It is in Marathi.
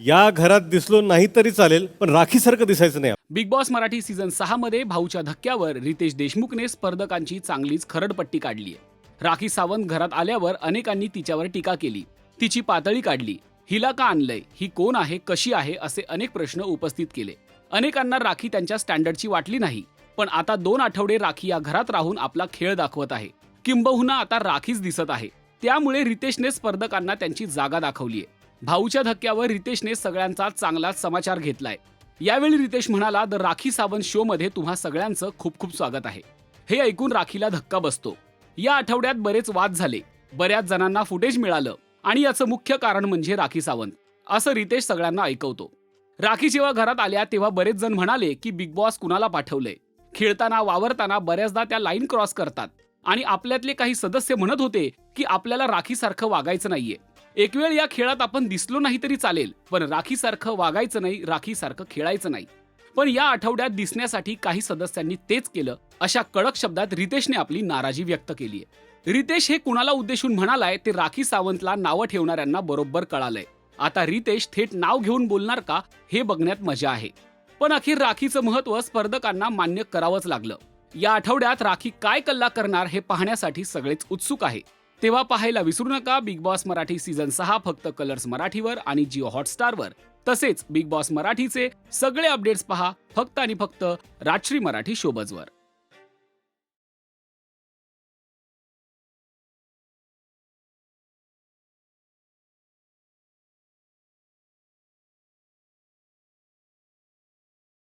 या घरात दिसलो नाही तरी चालेल पण राखीसारखं दिसायचं नाही. बिग बॉस मराठी सीझन सहा मध्ये भाऊच्या धक्क्यावर रितेश देशमुखने स्पर्धकांची चांगलीच खरडपट्टी काढली राखी सावंत घरात आल्यावर अनेकांनी तिच्यावर टीका केली. तिची पातळी काढली. हिला का आणलंय? ही कोण आहे? कशी आहे? असे अनेक प्रश्न उपस्थित केले. अनेकांना राखी त्यांच्या स्टँडर्डची वाटली नाही. पण आता दोन आठवडे राखी या घरात राहून आपला खेळ दाखवत आहे. किंबहुना आता राखीच दिसत आहे. त्यामुळे रितेशने स्पर्धकांना त्यांची जागा दाखवली आहे. भाऊच्या धक्क्यावर रितेशने सगळ्यांचा चांगलाच समाचार घेतलाय. यावेळी रितेश म्हणाला द राखी सावंत शो मध्ये तुम्हा सगळ्यांचं खूप खूप स्वागत आहे. हे ऐकून राखीला धक्का बसतो. या आठवड्यात बरेच वाद झाले. बऱ्याच जणांना फुटेज मिळालं. आणि याचं मुख्य कारण म्हणजे राखी सावंत. असं रितेश सगळ्यांना ऐकवतो. राखी जेव्हा घरात आल्या तेव्हा बरेच जण म्हणाले की बिग बॉस कुणाला पाठवलंय? खेळताना वावरताना बऱ्याचदा त्या लाईन क्रॉस करतात. आणि आपल्यातले काही सदस्य म्हणत होते की आपल्याला राखीसारखं वागायचं नाहीये. एक वेळ या खेळात आपण दिसलो नाही तरी चालेल पण राखीसारखं वागायचं नाही राखीसारखं खेळायचं नाही. पण या आठवड्यात दिसण्यासाठी काही सदस्यांनी तेच केलं अशा कडक शब्दात रितेशने आपली नाराजी व्यक्त केली आहे रितेश हे कुणाला उद्देशून म्हणालाय ते राखी सावंतला नावं ठेवणाऱ्यांना बरोबर कळालंय. आता रितेश थेट नाव घेऊन बोलणार का हे बघण्यात मजा आहे. पण अखेर राखीचं महत्त्व स्पर्धकांना मान्य करावंच लागलं. या आठवड्यात राखी काय कल्ला करणार हे पाहण्यासाठी सगळेच उत्सुक आहे. तेव्हा पाहायला विसरू नका बिग बॉस मराठी सीझन सहा फक्त कलर्स मराठीवर आणि जिओ हॉटस्टारवर तसेच बिग बॉस मराठीचे सगळे अपडेट्स पहा फक्त आणि फक्त राजश्री मराठी शोबजवर